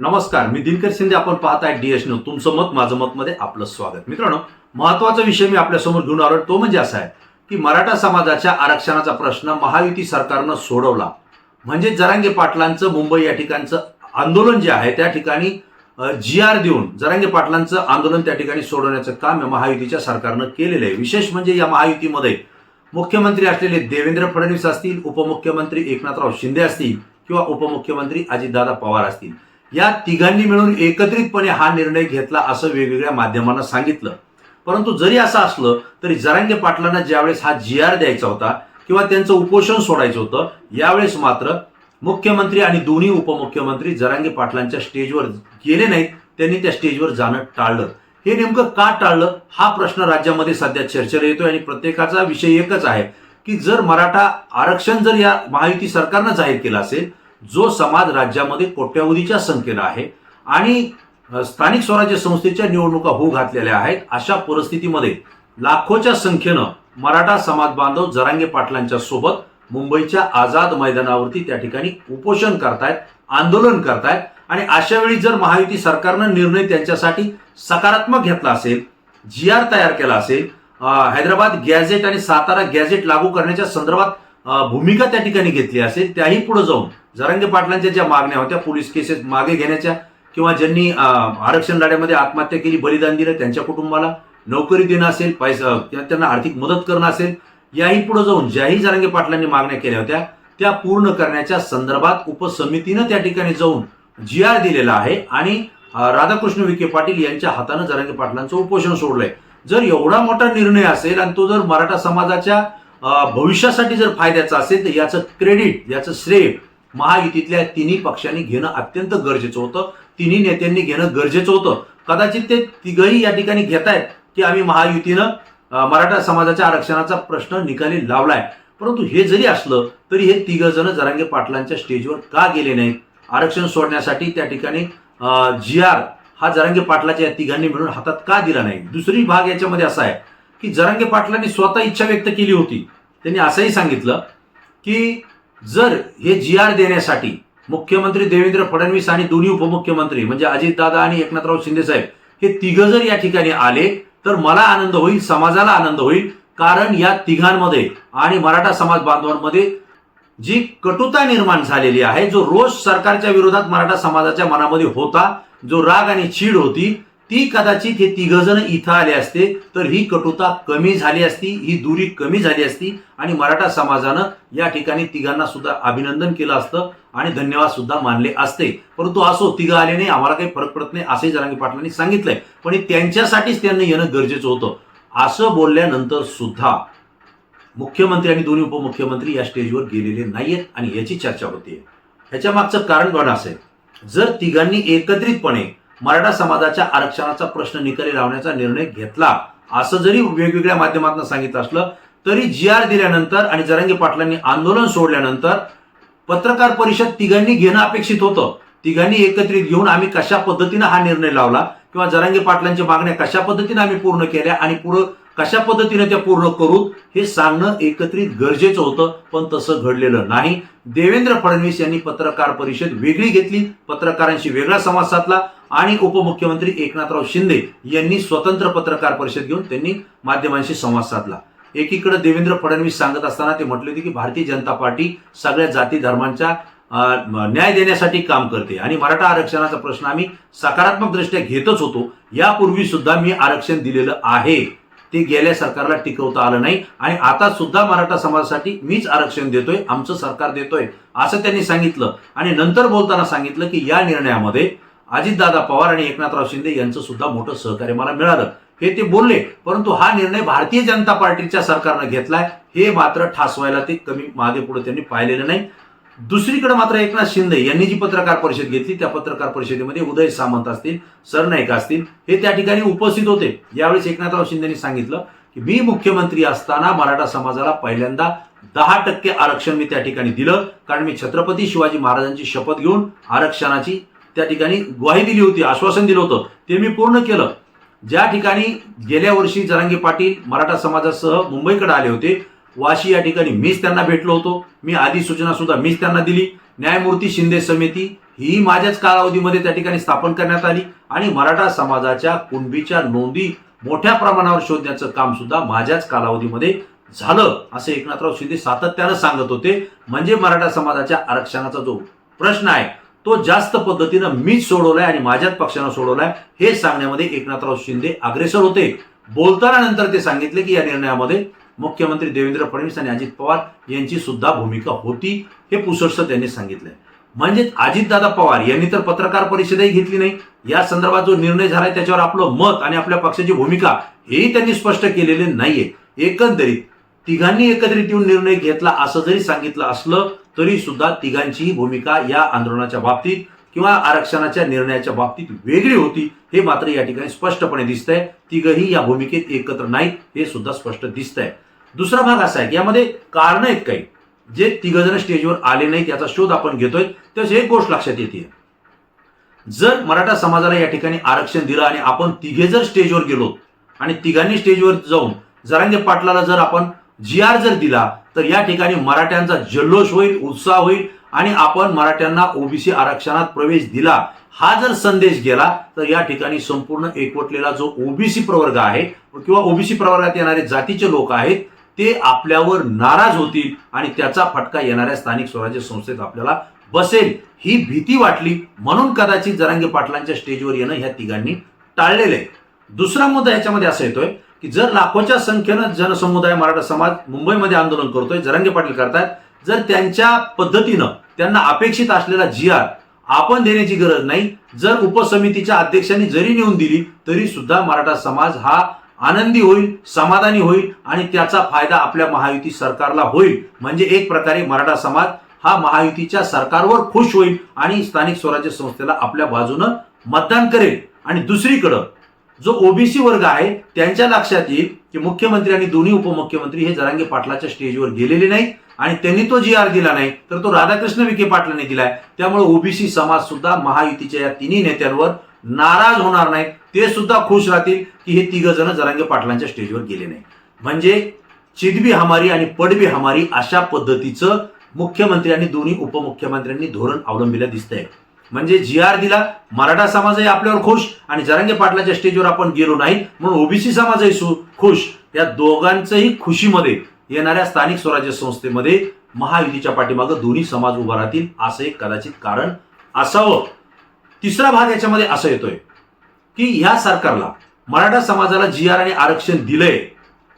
नमस्कार मी दिनकर शिंदे. आपण पाहताय डीएस न्यूज तुमचं मत माझं मत मध्ये आपलं स्वागत. मित्रांनो महत्त्वाचा विषय मी आपल्यासमोर घेऊन आलो तो म्हणजे असा आहे की मराठा समाजाच्या आरक्षणाचा प्रश्न महायुती सरकारनं सोडवला. म्हणजे जरांगे पाटलांचं मुंबई या ठिकाणचं आंदोलन जे आहे त्या ठिकाणी जी आर देऊन जरांगे पाटलांचं आंदोलन त्या ठिकाणी सोडवण्याचं काम या महायुतीच्या सरकारनं केलेलं आहे. विशेष म्हणजे या महायुतीमध्ये मुख्यमंत्री असलेले देवेंद्र फडणवीस असतील उपमुख्यमंत्री एकनाथराव शिंदे असतील किंवा उपमुख्यमंत्री अजितदादा पवार असतील. या तिघांनी मिळून एकत्रितपणे हा निर्णय घेतला असं वेगवेगळ्या माध्यमांना सांगितलं. परंतु जरी असं असलं तरी जरांगे पाटलांना ज्यावेळेस हा जी आर द्यायचा होता किंवा त्यांचं उपोषण सोडायचं होतं यावेळेस मात्र मुख्यमंत्री आणि दोन्ही उपमुख्यमंत्री जरांगे पाटलांच्या स्टेजवर गेले नाहीत त्यांनी त्या स्टेजवर जाणं टाळलं. हे नेमकं का टाळलं? हा प्रश्न राज्यामध्ये सध्या चर्चेला येतोय आणि प्रत्येकाचा विषय एकच आहे की जर मराठा आरक्षण जर या महायुती सरकारनं जाहीर केलं असेल जो समाज राज्यामध्ये कोट्यावधीच्या संख्येनं आहे आणि स्थानिक स्वराज्य संस्थेच्या निवडणुका होऊ घातलेल्या आहेत अशा परिस्थितीमध्ये लाखोच्या संख्येनं मराठा समाज बांधव जरांगे पाटलांच्या सोबत मुंबईच्या आझाद मैदानावरती त्या ठिकाणी उपोषण करतायत आंदोलन करतायत आणि अशा वेळी जर महायुती सरकारनं निर्णय त्यांच्यासाठी सकारात्मक घेतला असेल जी आर तयार केला असेल हैदराबाद गॅझेट आणि सातारा गॅझेट लागू करण्याच्या संदर्भात भूमिका त्या ठिकाणी घेतली असेल त्याही पुढे जाऊन जरांगे पाटलांच्या ज्या मागण्या होत्या पोलीस केसेस मागे घेण्याच्या किंवा ज्यांनी आरक्षण लढ्यामध्ये आत्महत्या केली बलिदान दिलं त्यांच्या कुटुंबाला नोकरी देणं असेल पैसा किंवा त्यांना आर्थिक मदत करणं असेल याही पुढे जाऊन ज्याही जरांगे पाटलांनी मागण्या केल्या होत्या त्या पूर्ण करण्याच्या संदर्भात उपसमितीनं त्या ठिकाणी जाऊन जी आर दिलेला आहे आणि राधाकृष्ण विखे पाटील यांच्या हातानं जरांगे पाटलांचं उपोषण सोडलंय. जर एवढा मोठा निर्णय असेल आणि तो जर मराठा समाजाच्या भविष्यासाठी जर फायद्याचा असेल तर याचं क्रेडिट याचं श्रेय महायुतीतल्या तिन्ही पक्षांनी घेणं अत्यंत गरजेचं होतं. तिन्ही नेत्यांनी घेणं गरजेचं होतं. कदाचित ते तिघही या ठिकाणी घेत आहेत की आम्ही महायुतीनं मराठा समाजाच्या आरक्षणाचा प्रश्न निकाली लावलाय. परंतु हे जरी असलं तरी हे तिघ जण जरांगे पाटलांच्या स्टेजवर का गेले नाहीत? आरक्षण सोडण्यासाठी त्या ठिकाणी जी आर हा जरांगे पाटलाच्या या तिघांनी मिळून हातात का दिला नाही? दुसरी भाग याच्यामध्ये असा आहे की जरांगे पाटलांनी स्वतः इच्छा व्यक्त केली होती. त्यांनी असंही सांगितलं की जर हे जी आर देण्यासाठी मुख्यमंत्री देवेंद्र फडणवीस आणि दोन्ही उपमुख्यमंत्री म्हणजे अजितदादा आणि एकनाथराव शिंदे साहेब हे तिघं जर या ठिकाणी आले तर मला आनंद होईल समाजाला आनंद होईल कारण या तिघांमध्ये आणि मराठा समाज बांधवांमध्ये जी कटुता निर्माण झालेली आहे जो रोष सरकारच्या विरोधात मराठा समाजाच्या मनामध्ये होता जो राग आणि चीड होती ती कदाचित हे तिघजण इथं आले असते तर ही कटुता कमी झाली असती ही दुरी कमी झाली असती आणि मराठा समाजानं या ठिकाणी तिघांना सुद्धा अभिनंदन केलं असतं आणि धन्यवाद सुद्धा मानले असते. परंतु असो तिघं आले नाही आम्हाला काही फरक पडत नाही असंही जरांगी पाटलांनी सांगितलंय. पण त्यांच्यासाठीच त्यांना येणं गरजेचं होतं. असं बोलल्यानंतर सुद्धा मुख्यमंत्री आणि दोन्ही उपमुख्यमंत्री या स्टेजवर गेलेले नाहीयेत आणि याची चर्चा होते ह्याच्या मागचं कारण पण असेल? जर तिघांनी एकत्रितपणे मराठा समाजाच्या आरक्षणाचा प्रश्न निकाली लावण्याचा निर्णय घेतला. असं जरी वेगवेगळ्या माध्यमातून सांगितलं असलं तरी जी आर दिल्यानंतर आणि जरंगी पाटलांनी आंदोलन सोडल्यानंतर पत्रकार परिषद तिघांनी घेणं अपेक्षित होतं. तिघांनी एकत्रित घेऊन आम्ही कशा पद्धतीनं हा निर्णय लावला किंवा जरंगी पाटलांच्या मागण्या कशा पद्धतीने आम्ही पूर्ण केल्या आणि पुढं कशा पद्धतीने त्या पूर्ण करू हे सांगणं एकत्रित गरजेचं होतं पण तसं घडलेलं नाही. देवेंद्र फडणवीस यांनी पत्रकार परिषद वेगळी घेतली पत्रकारांशी वेगळा संवाद साधला आणि उपमुख्यमंत्री एकनाथराव शिंदे यांनी स्वतंत्र पत्रकार परिषद घेऊन त्यांनी माध्यमांशी संवाद साधला. एकीकडे देवेंद्र फडणवीस सांगत असताना ते म्हटले होते की भारतीय जनता पार्टी सगळ्या जाती धर्मांच्या न्याय देण्यासाठी काम करते आणि मराठा आरक्षणाचा प्रश्न आम्ही सकारात्मक दृष्ट्या घेतच होतो. यापूर्वी सुद्धा मी आरक्षण दिलेलं आहे. ते गेल्या सरकारला टिकवता आलं नाही. आणि आता सुद्धा मराठा समाजासाठी मीच आरक्षण देतोय आमचं सरकार देतोय असं त्यांनी सांगितलं. आणि नंतर बोलताना सांगितलं की या निर्णयामध्ये अजितदादा पवार आणि एकनाथराव शिंदे यांचं सुद्धा मोठं सहकार्य मला मिळालं. हे ते बोलले परंतु हा निर्णय भारतीय जनता पार्टीच्या सरकारनं घेतलाय. हे मात्र ठासवायला ते कमी मागे पुढे त्यांनी पाहिलेलं नाही. दुसरीकडे मात्र एकनाथ शिंदे यांनी जी पत्रकार परिषद घेतली त्या पत्रकार परिषदेमध्ये उदय सामंत असतील सरनाईक असतील हे त्या ठिकाणी उपस्थित होते. यावेळेस एकनाथराव शिंदेनी सांगितलं की मी मुख्यमंत्री असताना मराठा समाजाला पहिल्यांदा दहा टक्के आरक्षण मी त्या ठिकाणी दिलं. कारण मी छत्रपती शिवाजी महाराजांची शपथ घेऊन आरक्षणाची त्या ठिकाणी ग्वाही दिली होती आश्वासन दिलं होतं. ते मी पूर्ण केलं. ज्या ठिकाणी गेल्या वर्षी जरांगे पाटील मराठा समाजासह मुंबईकडे आले होते वाशी या ठिकाणी मीच त्यांना भेटलो होतो. मी अधिसूचना सुद्धा मीच त्यांना दिली. न्यायमूर्ती शिंदे समिती ही माझ्याच कालावधीमध्ये त्या ठिकाणी स्थापन करण्यात आली आणि मराठा समाजाच्या कुणबीच्या नोंदी मोठ्या प्रमाणावर शोधण्याचं काम सुद्धा माझ्याच कालावधीमध्ये झालं असं एकनाथराव शिंदे सातत्यानं सांगत होते. म्हणजे मराठा समाजाच्या आरक्षणाचा जो प्रश्न आहे तो जास्त पद्धतीनं मीच सोडवलाय आणि माझ्याच पक्षानं सोडवलाय हे सांगण्यामध्ये एकनाथराव शिंदे अग्रेसर होते. बोलताना नंतर ते सांगितले की या निर्णयामध्ये मुख्यमंत्री देवेंद्र फडणवीस आणि अजित पवार यांची सुद्धा भूमिका होती हे पुसटसं त्यांनी सांगितलंय. म्हणजे अजितदादा पवार यांनी तर पत्रकार परिषदही घेतली नाही. या संदर्भात जो निर्णय झालाय त्याच्यावर आपलं मत आणि आपल्या पक्षाची भूमिका हेही त्यांनी स्पष्ट केलेले नाहीये. एकंदरीत तिघांनी एकत्रित येऊन निर्णय घेतला असं जरी सांगितलं असलं तरी सुद्धा तिघांचीही भूमिका या आंदोलनाच्या बाबतीत किंवा आरक्षणाच्या निर्णयाच्या बाबतीत वेगळी होती हे मात्र या ठिकाणी स्पष्टपणे दिसतंय. तिघही या भूमिकेत एकत्र नाहीत हे सुद्धा स्पष्ट दिसतंय. दुसरा भाग असा आहे की यामध्ये कारण आहेत काही. जे तिघ जण स्टेजवर आले नाहीत याचा शोध आपण घेतोय. त्याच एक गोष्ट लक्षात येते. जर मराठा समाजाला या ठिकाणी आरक्षण दिलं आणि आपण तिघे जर स्टेजवर गेलो आणि तिघांनी स्टेजवर जाऊन जरांगे पाटलाला जर आपण जी आर जर दिला तर या ठिकाणी मराठ्यांचा जल्लोष होईल उत्साह होईल आणि आपण मराठ्यांना ओबीसी आरक्षणात प्रवेश दिला हा जर संदेश गेला तर या ठिकाणी संपूर्ण एकवटलेला जो ओबीसी प्रवर्ग आहे किंवा ओबीसी प्रवर्गात येणारे जातीचे लोक आहेत ते आपल्यावर नाराज होतील आणि त्याचा फटका येणाऱ्या स्थानिक स्वराज्य संस्थेत आपल्याला बसेल ही भीती वाटली. म्हणून कदाचित जरांगे पाटलांच्या स्टेजवर येणं ह्या तिघांनी टाळलेलं आहे. दुसरा मुद्दा याच्यामध्ये असा येतोय की जर लाखोच्या संख्येनं जनसमुदाय मराठा समाज मुंबईमध्ये आंदोलन करतोय जरांगे पाटील करतायत जर त्यांच्या पद्धतीनं त्यांना अपेक्षित असलेला जी आर आपण देण्याची गरज नाही जर उपसमितीच्या अध्यक्षांनी जरी नेऊन दिली तरी सुद्धा मराठा समाज हा आनंदी होईल समाधानी होईल आणि त्याचा फायदा आपल्या महायुती सरकारला होईल. म्हणजे एक प्रकारे मराठा समाज हा महायुतीच्या सरकारवर खुश होईल आणि स्थानिक स्वराज्य संस्थेला आपल्या बाजूनं मतदान करेल. आणि दुसरीकडं जो ओबीसी वर्ग आहे त्यांच्या लक्षात येईल की मुख्यमंत्री आणि दोन्ही उपमुख्यमंत्री हे जरांगे पाटलाच्या स्टेजवर गेलेले नाहीत आणि त्यांनी तो जी आर दिला नाही तर तो राधाकृष्ण विखे पाटलांनी दिलाय. त्यामुळे ओबीसी समाज सुद्धा महायुतीच्या या तिन्ही नेत्यांवर नाराज होणार नाहीत ते सुद्धा खुश राहतील की हे तिघ जण जरांगे पाटलांच्या स्टेजवर गेले नाही. म्हणजे चिदबी हमारी आणि पडबी हमारी अशा पद्धतीचं मुख्यमंत्री आणि दोन्ही उपमुख्यमंत्र्यांनी धोरण अवलंबिलं दिसतंय. म्हणजे जी आर दिला मराठा समाजही आपल्यावर खुश आणि जरांगे पाटलाच्या स्टेजवर आपण गेलो नाही म्हणून ओबीसी समाजही खुश. या दोघांचंही खुशीमध्ये येणाऱ्या स्थानिक स्वराज्य संस्थेमध्ये महायुतीच्या पाठीमागं दोन्ही समाज उभा राहतील असं एक कदाचित कारण असावं. तिसरा भाग याच्यामध्ये असं येतोय. की ह्या सरकारला मराठा समाजाला जी आर आणि आरक्षण दिलंय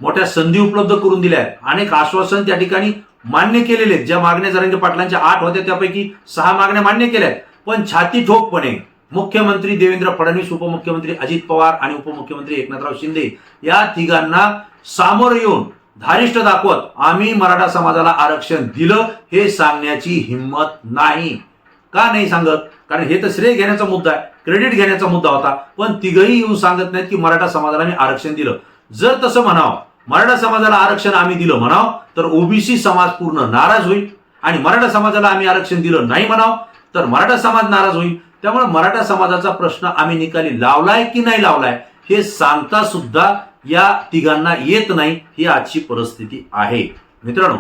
मोठ्या संधी उपलब्ध करून दिल्या आहेत. अनेक आश्वासन त्या ठिकाणी मान्य केलेले आहेत. ज्या मागण्या जरंगे पाटलांच्या आठ होत्या त्यापैकी सहा मागण्या मान्य केल्या आहेत पण छाती ठोकपणे मुख्यमंत्री देवेंद्र फडणवीस उपमुख्यमंत्री अजित पवार आणि उपमुख्यमंत्री एकनाथराव शिंदे या तिघांना सामोरं येऊन धारिष्ट दाखवत आम्ही मराठा समाजाला आरक्षण दिलं हे सांगण्याची हिंमत नाही. का नाही सांगत? कारण हे तर श्रेय घेण्याचा मुद्दा आहे. क्रेडिट घेण्याचा मुद्दा होता. पण तिघही येऊन सांगत नाहीत की मराठा समाजाला मी आरक्षण दिलं. जर तसं म्हणावं मराठा समाजाला आरक्षण आम्ही दिलं म्हणावं तर ओबीसी समाज पूर्ण नाराज होईल. आणि मराठा समाजाला आम्ही आरक्षण दिलं नाही म्हणावं तर मराठा समाज नाराज होईल. त्यामुळे मराठा समाजाचा प्रश्न आम्ही निकाली लावलाय की नाही लावलाय हे सांगता सुद्धा या तिघांना येत नाही ही आजची परिस्थिती आहे. मित्रांनो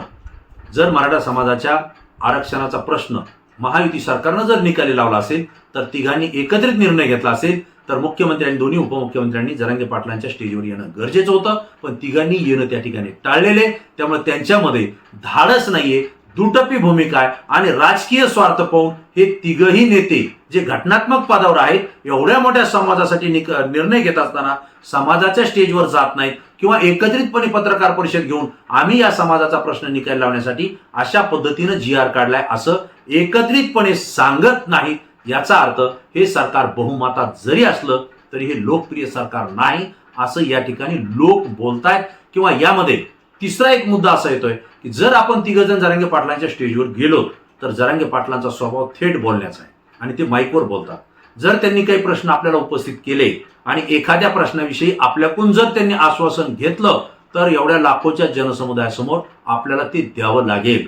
जर मराठा समाजाच्या आरक्षणाचा प्रश्न महायुती सरकारनं जर निकाली लावला असेल तर तिघांनी एकत्रित निर्णय घेतला असेल तर मुख्यमंत्री आणि दोन्ही उपमुख्यमंत्र्यांनी जरांगे पाटलांच्या स्टेजवर येणं गरजेचं होतं. पण तिघांनी येणं त्या ठिकाणी टाळलेले त्यामुळे त्यांच्यामध्ये धाडस नाहीये. दुटप्पी भूमिका आहे आणि राजकीय स्वार्थ पाहून हे तिघही नेते जे घटनात्मक पदावर आहेत एवढ्या मोठ्या समाजासाठी निक- निर्णय घेत असताना समाजाच्या स्टेजवर जात नाहीत किंवा एकत्रितपणे पत्रकार परिषद घेऊन आम्ही या समाजाचा प्रश्न निकाल लावण्यासाठी अशा पद्धतीनं जी आर काढलाय असं एकत्रितपणे सांगत नाही याचा अर्थ हे सरकार बहुमतात जरी असलं तरी हे लोकप्रिय सरकार नाही असं या ठिकाणी लोक बोलतायत किंवा यामध्ये तिसरा एक मुद्दा असा येतोय. की जर आपण तिघजण जरांगे पाटलांच्या स्टेजवर गेलो तर जरांगे पाटलांचा स्वभाव थेट बोलण्याचा आहे. आणि ते माईकवर बोलतात. जर त्यांनी काही प्रश्न आपल्याला उपस्थित केले आणि एखाद्या प्रश्नाविषयी आपल्याकडून जर त्यांनी आश्वासन घेतलं तर एवढ्या लाखोच्या जनसमुदायासमोर आपल्याला ते द्यावं लागेल.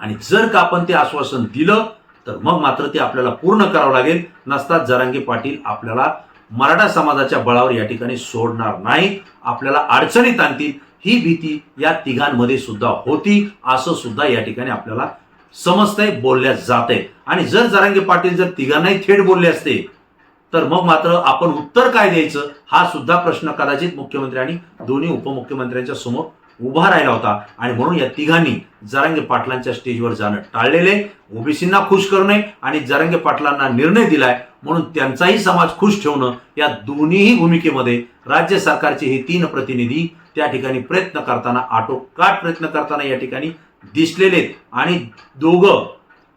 आणि जर का आपण ते आश्वासन दिलं तर मग मात्र ते आपल्याला पूर्ण करावं लागेल. नसतात जरांगे पाटील आपल्याला मराठा समाजाच्या बळावर या ठिकाणी सोडणार नाहीत. आपल्याला अडचणीत आणतील. ही भीती या तिघांमध्ये सुद्धा होती. असं सुद्धा या ठिकाणी आपल्याला समजतंय बोलल्या जाते आणि जर जरांगे पाटील जर तिघांनाही थेट बोलले असते तर मग मात्र आपण उत्तर काय द्यायचं? हा सुद्धा प्रश्न कदाचित मुख्यमंत्री आणि दोन्ही उपमुख्यमंत्र्यांच्या समोर उभा राहिला होता. आणि म्हणून या तिघांनी जरांगे पाटलांच्या स्टेजवर जाणं टाळलेले. ओबीसींना खुश करणे आणि जरांगे पाटलांना निर्णय दिलाय. म्हणून त्यांचाही समाज खुश ठेवणं या दोन्हीही भूमिकेमध्ये राज्य सरकारचे हे तीन प्रतिनिधी त्या ठिकाणी प्रयत्न करताना आटोकाट प्रयत्न करताना या ठिकाणी दिसलेले आणि दोघं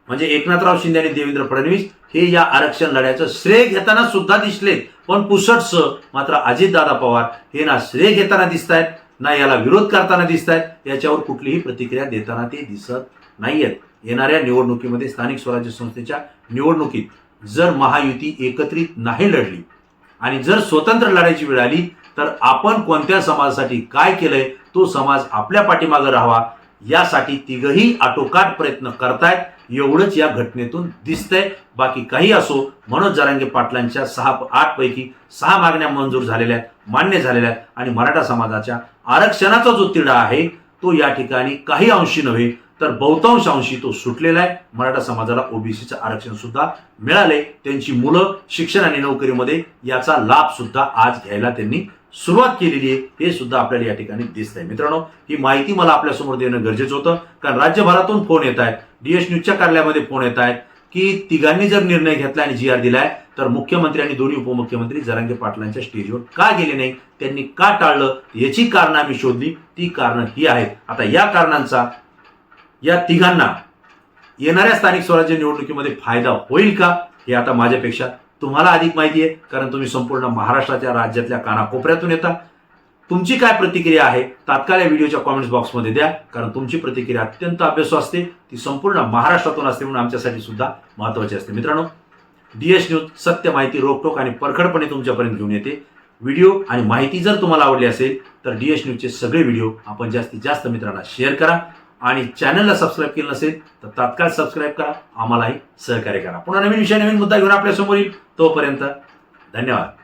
म्हणजे एकनाथराव शिंदे आणि देवेंद्र फडणवीस हे या आरक्षण लढ्याचं श्रेय घेताना सुद्धा दिसलेत. पण पुसटस मात्र अजितदादा पवार हे ना श्रेय घेताना दिसत आहेत ना याला विरोध करताना दिसत आहेत याच्यावर कुठलीही प्रतिक्रिया देताना ते दिसत नाहीयेत. येणाऱ्या निवडणुकीमध्ये स्थानिक स्वराज्य संस्थेच्या निवडणुकीत जर महायुती एकत्रित नाही लढली आणि जर स्वतंत्र लढायची वेळ आली तर आपण कोणत्या समाजासाठी काय केलंय तो समाज आपल्या पाठीमागं राहावा यासाठी तिघही आटोकाट प्रयत्न करतायत. एवढंच या घटनेतून दिसतंय. बाकी काही असो मनोज जारांगे पाटलांच्या सहा आठ पैकी सहा मागण्या मंजूर झालेल्या आहेत मान्य झालेल्या आहेत. आणि मराठा समाजाच्या आरक्षणाचा जो तिढा आहे तो या ठिकाणी काही अंशी नव्हे तर बहुतांश अंशी तो सुटलेला आहे. मराठा समाजाला ओबीसीचं आरक्षण सुद्धा मिळाले त्यांची मुलं शिक्षण आणि नोकरीमध्ये याचा लाभ सुद्धा आज घ्यायला त्यांनी सुरुवात केलेली आहे. हे सुद्धा आपल्याला या ठिकाणी दिसत आहे मित्रांनो ही माहिती मला आपल्यासमोर देणं गरजेचं होतं कारण राज्यभरातून फोन येत आहेत. डीएस न्यूजच्या कार्यालयामध्ये फोन येत आहेत की तिघांनी जर निर्णय घेतला आणि जी आर दिलाय तर मुख्यमंत्री आणि दोन्ही उपमुख्यमंत्री जरांगे पाटलांच्या स्टेजवर का गेले नाही त्यांनी का टाळलं? याची कारणं आम्ही शोधली. ती कारणं ही आहेत. आता या कारणांचा या तिघांना येणाऱ्या स्थानिक स्वराज्य निवडणुकीमध्ये फायदा होईल का? हे आता माझ्यापेक्षा तुम्हाला अधिक माहिती आहे कारण तुम्ही संपूर्ण महाराष्ट्राच्या राज्यातल्या कानाकोपऱ्यातून येता. तुमची काय प्रतिक्रिया आहे तात्काळ या व्हिडिओच्या कॉमेंट्स बॉक्समध्ये द्या कारण तुमची प्रतिक्रिया अत्यंत अभ्यासू असते ती संपूर्ण महाराष्ट्रातून असते म्हणून आमच्यासाठी सुद्धा महत्त्वाची असते. मित्रांनो डीएस न्यूज सत्य माहिती रोखोक आणि परखडपणे तुमच्यापर्यंत घेऊन येते. व्हिडिओ आणि माहिती जर तुम्हाला आवडली असेल तर डीएस न्यूजचे सगळे व्हिडिओ आपण जास्तीत जास्त मित्रांना शेअर करा. आणि चॅनलला सबस्क्राईब केलं नसेल तर तात्काळ सबस्क्राईब करा. आम्हालाही सहकार्य करा. पुन्हा नवीन विषय नवीन मुद्दा घेऊन आपल्यासमोर येईल तोपर्यंत धन्यवाद.